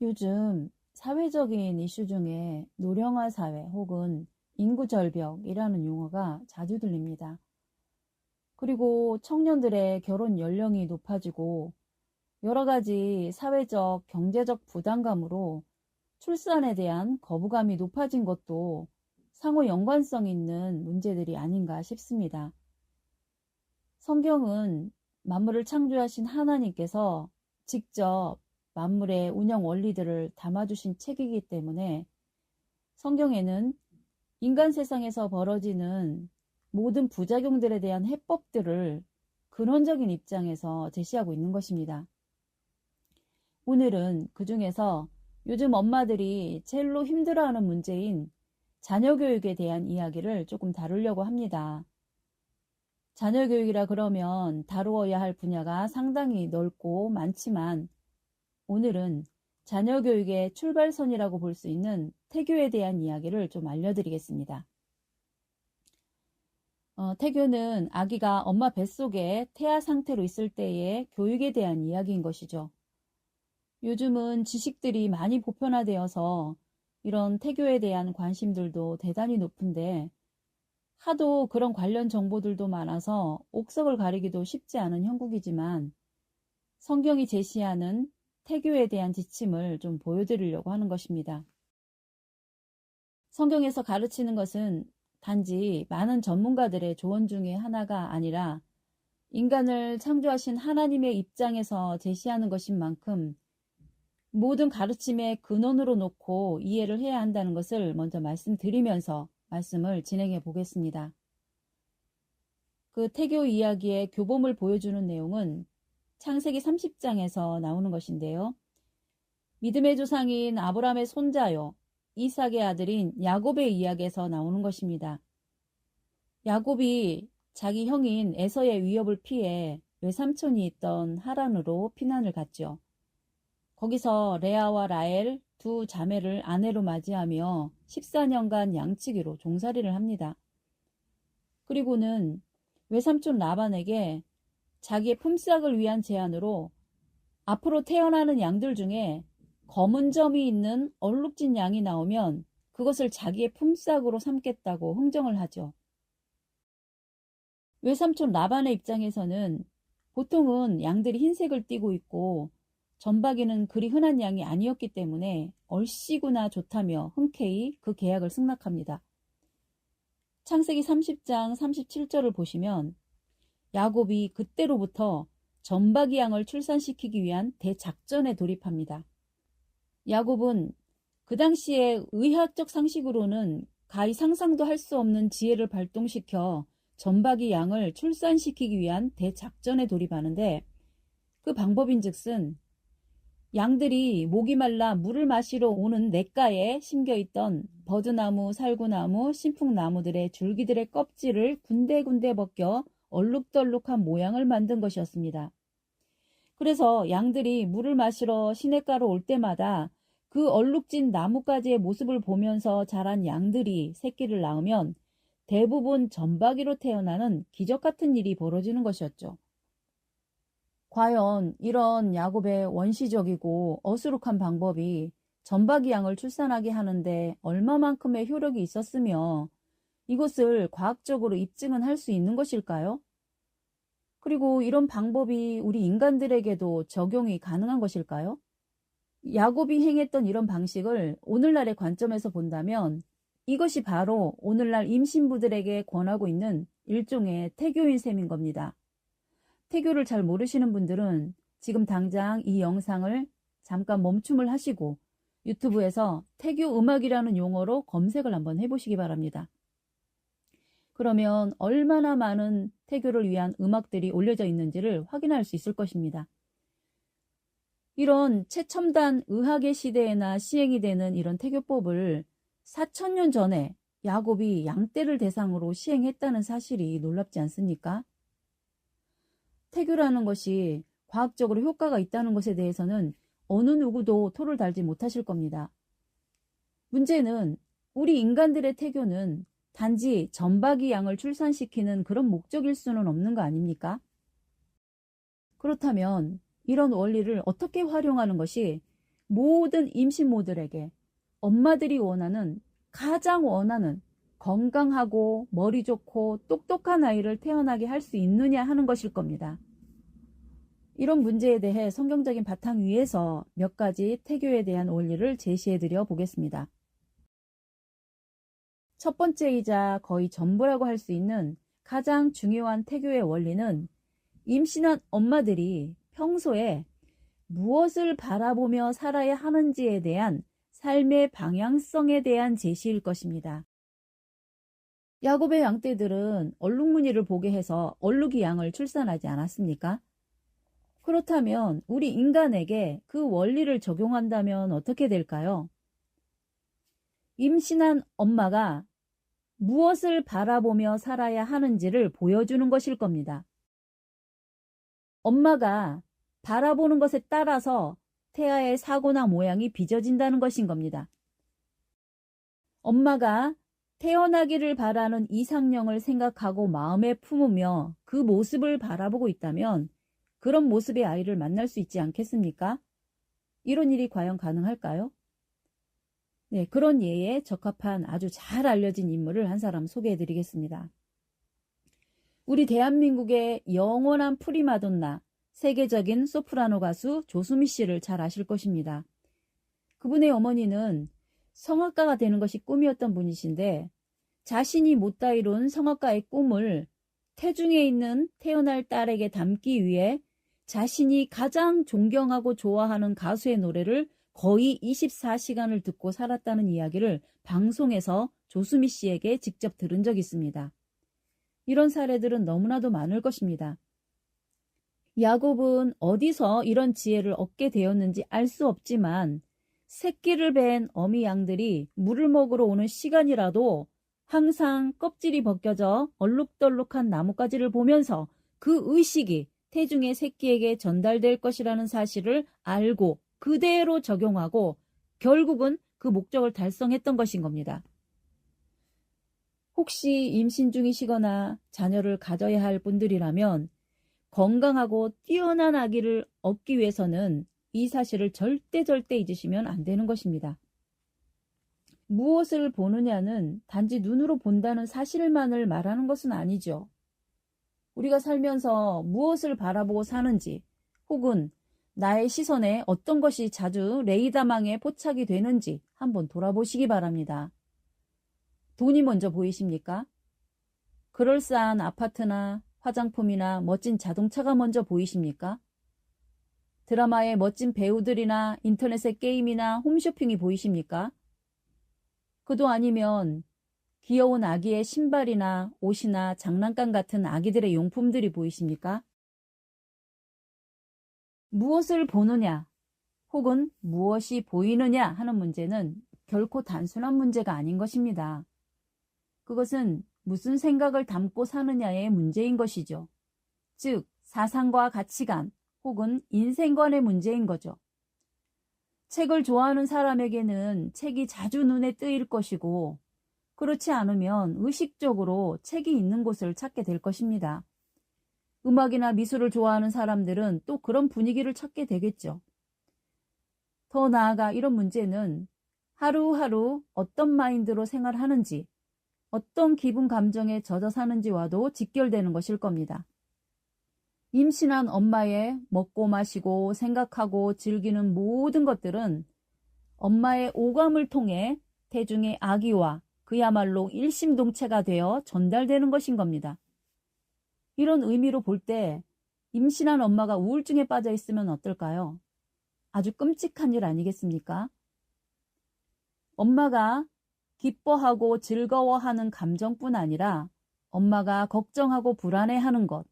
요즘 사회적인 이슈 중에 노령화 사회 혹은 인구 절벽이라는 용어가 자주 들립니다. 그리고 청년들의 결혼 연령이 높아지고 여러 가지 사회적, 경제적 부담감으로 출산에 대한 거부감이 높아진 것도 상호 연관성 있는 문제들이 아닌가 싶습니다. 성경은 만물을 창조하신 하나님께서 직접 만물의 운영 원리들을 담아주신 책이기 때문에 성경에는 인간 세상에서 벌어지는 모든 부작용들에 대한 해법들을 근원적인 입장에서 제시하고 있는 것입니다. 오늘은 그 중에서 요즘 엄마들이 제일로 힘들어하는 문제인 자녀 교육에 대한 이야기를 조금 다루려고 합니다. 자녀 교육이라 그러면 다루어야 할 분야가 상당히 넓고 많지만 오늘은 자녀 교육의 출발선이라고 볼 수 있는 태교에 대한 이야기를 좀 알려드리겠습니다. 어, 태교는 아기가 엄마 뱃속에 태아 상태로 있을 때의 교육에 대한 이야기인 것이죠. 요즘은 지식들이 많이 보편화되어서 이런 태교에 대한 관심들도 대단히 높은데 하도 그런 관련 정보들도 많아서 옥석을 가리기도 쉽지 않은 형국이지만 성경이 제시하는 태교에 대한 지침을 좀 보여드리려고 하는 것입니다. 성경에서 가르치는 것은 단지 많은 전문가들의 조언 중에 하나가 아니라 인간을 창조하신 하나님의 입장에서 제시하는 것인 만큼 모든 가르침의 근원으로 놓고 이해를 해야 한다는 것을 먼저 말씀드리면서 말씀을 진행해 보겠습니다. 그 태교 이야기의 교범을 보여주는 내용은 창세기 30장에서 나오는 것인데요. 믿음의 조상인 아브라함의 손자요, 이삭의 아들인 야곱의 이야기에서 나오는 것입니다. 야곱이 자기 형인 에서의 위협을 피해 외삼촌이 있던 하란으로 피난을 갔죠. 거기서 레아와 라엘 두 자매를 아내로 맞이하며 14년간 양치기로 종살이를 합니다. 그리고는 외삼촌 라반에게 자기의 품삯을 위한 제안으로 앞으로 태어나는 양들 중에 검은 점이 있는 얼룩진 양이 나오면 그것을 자기의 품삯으로 삼겠다고 흥정을 하죠. 외삼촌 라반의 입장에서는 보통은 양들이 흰색을 띠고 있고 전박이는 그리 흔한 양이 아니었기 때문에 얼씨구나 좋다며 흔쾌히 그 계약을 승낙합니다. 창세기 30장 37절을 보시면 야곱이 그때로부터 전박이 양을 출산시키기 위한 대작전에 돌입합니다. 야곱은 그 당시에 의학적 상식으로는 가히 상상도 할 수 없는 지혜를 발동시켜 전박이 양을 출산시키기 위한 대작전에 돌입하는데 그 방법인 즉슨 양들이 목이 말라 물을 마시러 오는 냇가에 심겨있던 버드나무, 살구나무, 신풍나무들의 줄기들의 껍질을 군데군데 벗겨 얼룩덜룩한 모양을 만든 것이었습니다. 그래서 양들이 물을 마시러 시냇가로 올 때마다 그 얼룩진 나뭇가지의 모습을 보면서 자란 양들이 새끼를 낳으면 대부분 전박이로 태어나는 기적 같은 일이 벌어지는 것이었죠. 과연 이런 야곱의 원시적이고 어수룩한 방법이 전박이 양을 출산하게 하는데 얼마만큼의 효력이 있었으며 이것을 과학적으로 입증은 할 수 있는 것일까요? 그리고 이런 방법이 우리 인간들에게도 적용이 가능한 것일까요? 야곱이 행했던 이런 방식을 오늘날의 관점에서 본다면 이것이 바로 오늘날 임신부들에게 권하고 있는 일종의 태교인 셈인 겁니다. 태교를 잘 모르시는 분들은 지금 당장 이 영상을 잠깐 멈춤을 하시고 유튜브에서 태교 음악이라는 용어로 검색을 한번 해보시기 바랍니다. 그러면 얼마나 많은 태교를 위한 음악들이 올려져 있는지를 확인할 수 있을 것입니다. 이런 최첨단 의학의 시대에나 시행이 되는 이런 태교법을 4천년 전에 야곱이 양떼를 대상으로 시행했다는 사실이 놀랍지 않습니까? 태교라는 것이 과학적으로 효과가 있다는 것에 대해서는 어느 누구도 토를 달지 못하실 겁니다. 문제는 우리 인간들의 태교는 단지 전박이 양을 출산시키는 그런 목적일 수는 없는 거 아닙니까? 그렇다면 이런 원리를 어떻게 활용하는 것이 모든 임신모들에게 엄마들이 원하는 가장 원하는 건강하고 머리 좋고 똑똑한 아이를 태어나게 할 수 있느냐 하는 것일 겁니다. 이런 문제에 대해 성경적인 바탕 위에서 몇 가지 태교에 대한 원리를 제시해 드려 보겠습니다. 첫 번째이자 거의 전부라고 할 수 있는 가장 중요한 태교의 원리는 임신한 엄마들이 평소에 무엇을 바라보며 살아야 하는지에 대한 삶의 방향성에 대한 제시일 것입니다. 야곱의 양떼들은 얼룩무늬를 보게 해서 얼룩이 양을 출산하지 않았습니까? 그렇다면 우리 인간에게 그 원리를 적용한다면 어떻게 될까요? 임신한 엄마가 무엇을 바라보며 살아야 하는지를 보여주는 것일 겁니다. 엄마가 바라보는 것에 따라서 태아의 사고나 모양이 빚어진다는 것인 겁니다. 엄마가 태어나기를 바라는 이상형을 생각하고 마음에 품으며 그 모습을 바라보고 있다면 그런 모습의 아이를 만날 수 있지 않겠습니까? 이런 일이 과연 가능할까요? 네, 그런 예에 적합한 아주 잘 알려진 인물을 한 사람 소개해 드리겠습니다. 우리 대한민국의 영원한 프리마돈나, 세계적인 소프라노 가수 조수미 씨를 잘 아실 것입니다. 그분의 어머니는 성악가가 되는 것이 꿈이었던 분이신데 자신이 못다 이룬 성악가의 꿈을 태중에 있는 태어날 딸에게 담기 위해 자신이 가장 존경하고 좋아하는 가수의 노래를 거의 24시간을 듣고 살았다는 이야기를 방송에서 조수미 씨에게 직접 들은 적이 있습니다. 이런 사례들은 너무나도 많을 것입니다. 야곱은 어디서 이런 지혜를 얻게 되었는지 알 수 없지만 새끼를 벤 어미 양들이 물을 먹으러 오는 시간이라도 항상 껍질이 벗겨져 얼룩덜룩한 나뭇가지를 보면서 그 의식이 태중의 새끼에게 전달될 것이라는 사실을 알고 그대로 적용하고 결국은 그 목적을 달성했던 것인 겁니다. 혹시 임신 중이시거나 자녀를 가져야 할 분들이라면 건강하고 뛰어난 아기를 얻기 위해서는 이 사실을 절대 절대 잊으시면 안 되는 것입니다. 무엇을 보느냐는 단지 눈으로 본다는 사실만을 말하는 것은 아니죠. 우리가 살면서 무엇을 바라보고 사는지 혹은 나의 시선에 어떤 것이 자주 레이더망에 포착이 되는지 한번 돌아보시기 바랍니다. 돈이 먼저 보이십니까? 그럴싸한 아파트나 화장품이나 멋진 자동차가 먼저 보이십니까? 드라마의 멋진 배우들이나 인터넷의 게임이나 홈쇼핑이 보이십니까? 그도 아니면 귀여운 아기의 신발이나 옷이나 장난감 같은 아기들의 용품들이 보이십니까? 무엇을 보느냐 혹은 무엇이 보이느냐 하는 문제는 결코 단순한 문제가 아닌 것입니다. 그것은 무슨 생각을 담고 사느냐의 문제인 것이죠. 즉, 사상과 가치관 혹은 인생관의 문제인 거죠. 책을 좋아하는 사람에게는 책이 자주 눈에 뜨일 것이고, 그렇지 않으면 의식적으로 책이 있는 곳을 찾게 될 것입니다. 음악이나 미술을 좋아하는 사람들은 또 그런 분위기를 찾게 되겠죠. 더 나아가 이런 문제는 하루하루 어떤 마인드로 생활하는지, 어떤 기분 감정에 젖어 사는지와도 직결되는 것일 겁니다. 임신한 엄마의 먹고 마시고 생각하고 즐기는 모든 것들은 엄마의 오감을 통해 대중의 아기와 그야말로 일심동체가 되어 전달되는 것인 겁니다. 이런 의미로 볼 때 임신한 엄마가 우울증에 빠져 있으면 어떨까요? 아주 끔찍한 일 아니겠습니까? 엄마가 기뻐하고 즐거워하는 감정뿐 아니라 엄마가 걱정하고 불안해하는 것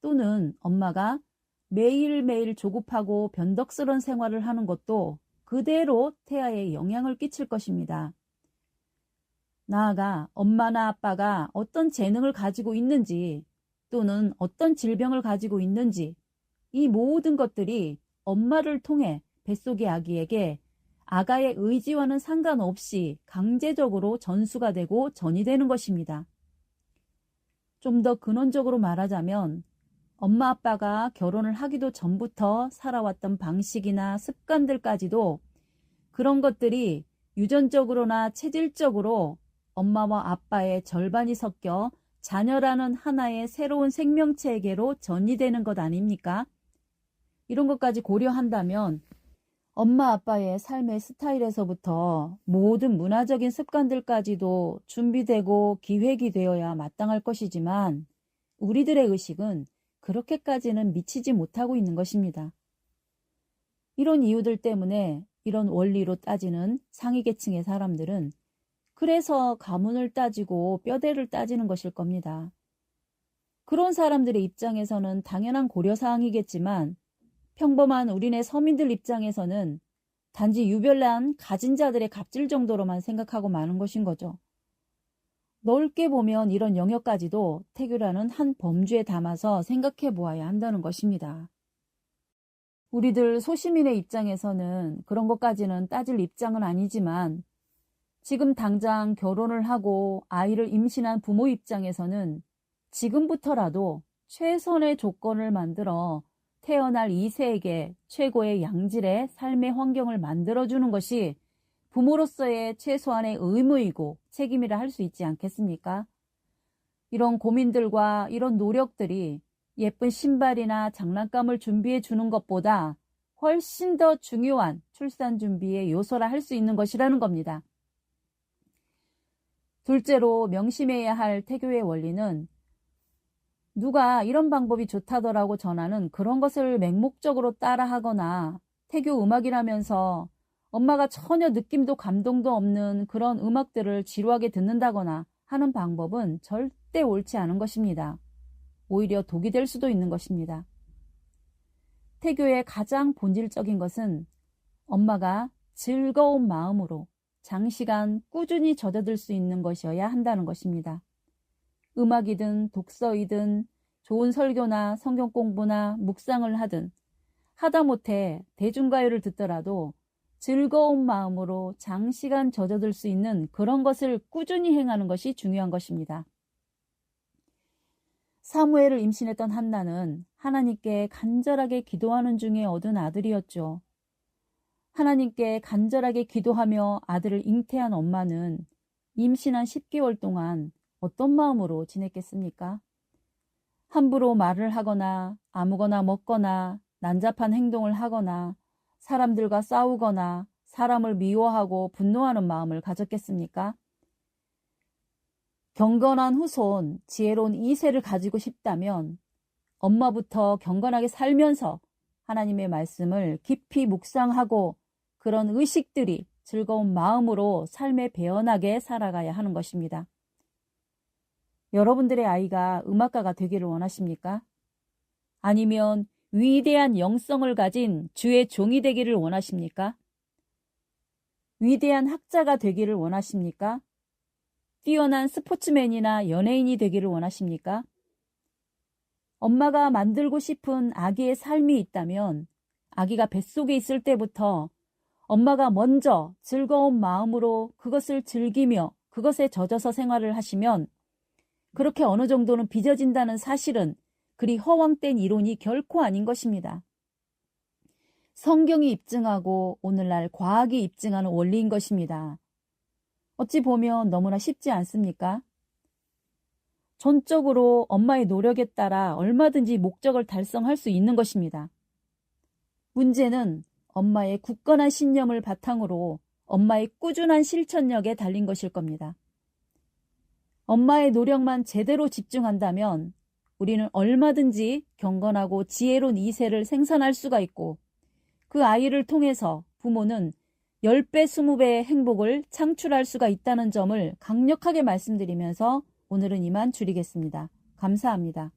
또는 엄마가 매일매일 조급하고 변덕스러운 생활을 하는 것도 그대로 태아에 영향을 끼칠 것입니다. 나아가 엄마나 아빠가 어떤 재능을 가지고 있는지 또는 어떤 질병을 가지고 있는지 이 모든 것들이 엄마를 통해 뱃속의 아기에게 아가의 의지와는 상관없이 강제적으로 전수가 되고 전이 되는 것입니다. 좀 더 근원적으로 말하자면 엄마 아빠가 결혼을 하기도 전부터 살아왔던 방식이나 습관들까지도 그런 것들이 유전적으로나 체질적으로 엄마와 아빠의 절반이 섞여 자녀라는 하나의 새로운 생명체계로 전이되는 것 아닙니까? 이런 것까지 고려한다면 엄마 아빠의 삶의 스타일에서부터 모든 문화적인 습관들까지도 준비되고 기획이 되어야 마땅할 것이지만 우리들의 의식은 그렇게까지는 미치지 못하고 있는 것입니다. 이런 이유들 때문에 이런 원리로 따지는 상위 계층의 사람들은 그래서 가문을 따지고 뼈대를 따지는 것일 겁니다. 그런 사람들의 입장에서는 당연한 고려사항이겠지만 평범한 우리네 서민들 입장에서는 단지 유별난 가진 자들의 갑질 정도로만 생각하고 마는 것인 거죠. 넓게 보면 이런 영역까지도 태교라는 한 범주에 담아서 생각해 보아야 한다는 것입니다. 우리들 소시민의 입장에서는 그런 것까지는 따질 입장은 아니지만 지금 당장 결혼을 하고 아이를 임신한 부모 입장에서는 지금부터라도 최선의 조건을 만들어 태어날 2세에게 최고의 양질의 삶의 환경을 만들어주는 것이 부모로서의 최소한의 의무이고 책임이라 할 수 있지 않겠습니까? 이런 고민들과 이런 노력들이 예쁜 신발이나 장난감을 준비해 주는 것보다 훨씬 더 중요한 출산 준비의 요소라 할 수 있는 것이라는 겁니다. 둘째로 명심해야 할 태교의 원리는 누가 이런 방법이 좋다더라고 전하는 그런 것을 맹목적으로 따라하거나 태교 음악이라면서 엄마가 전혀 느낌도 감동도 없는 그런 음악들을 지루하게 듣는다거나 하는 방법은 절대 옳지 않은 것입니다. 오히려 독이 될 수도 있는 것입니다. 태교의 가장 본질적인 것은 엄마가 즐거운 마음으로 장시간 꾸준히 젖어들 수 있는 것이어야 한다는 것입니다. 음악이든 독서이든 좋은 설교나 성경 공부나 묵상을 하든 하다못해 대중가요를 듣더라도 즐거운 마음으로 장시간 젖어들 수 있는 그런 것을 꾸준히 행하는 것이 중요한 것입니다. 사무엘을 임신했던 한나는 하나님께 간절하게 기도하는 중에 얻은 아들이었죠. 하나님께 간절하게 기도하며 아들을 잉태한 엄마는 임신한 10개월 동안 어떤 마음으로 지냈겠습니까? 함부로 말을 하거나 아무거나 먹거나 난잡한 행동을 하거나 사람들과 싸우거나 사람을 미워하고 분노하는 마음을 가졌겠습니까? 경건한 후손, 지혜로운 이세를 가지고 싶다면 엄마부터 경건하게 살면서 하나님의 말씀을 깊이 묵상하고 그런 의식들이 즐거운 마음으로 삶에 배어나게 살아가야 하는 것입니다. 여러분들의 아이가 음악가가 되기를 원하십니까? 아니면 위대한 영성을 가진 주의 종이 되기를 원하십니까? 위대한 학자가 되기를 원하십니까? 뛰어난 스포츠맨이나 연예인이 되기를 원하십니까? 엄마가 만들고 싶은 아기의 삶이 있다면 아기가 뱃속에 있을 때부터 엄마가 먼저 즐거운 마음으로 그것을 즐기며 그것에 젖어서 생활을 하시면 그렇게 어느 정도는 빚어진다는 사실은 그리 허황된 이론이 결코 아닌 것입니다. 성경이 입증하고 오늘날 과학이 입증하는 원리인 것입니다. 어찌 보면 너무나 쉽지 않습니까? 전적으로 엄마의 노력에 따라 얼마든지 목적을 달성할 수 있는 것입니다. 문제는 엄마의 굳건한 신념을 바탕으로 엄마의 꾸준한 실천력에 달린 것일 겁니다. 엄마의 노력만 제대로 집중한다면 우리는 얼마든지 경건하고 지혜로운 이세를 생산할 수가 있고 그 아이를 통해서 부모는 10배, 20배의 행복을 창출할 수가 있다는 점을 강력하게 말씀드리면서 오늘은 이만 줄이겠습니다. 감사합니다.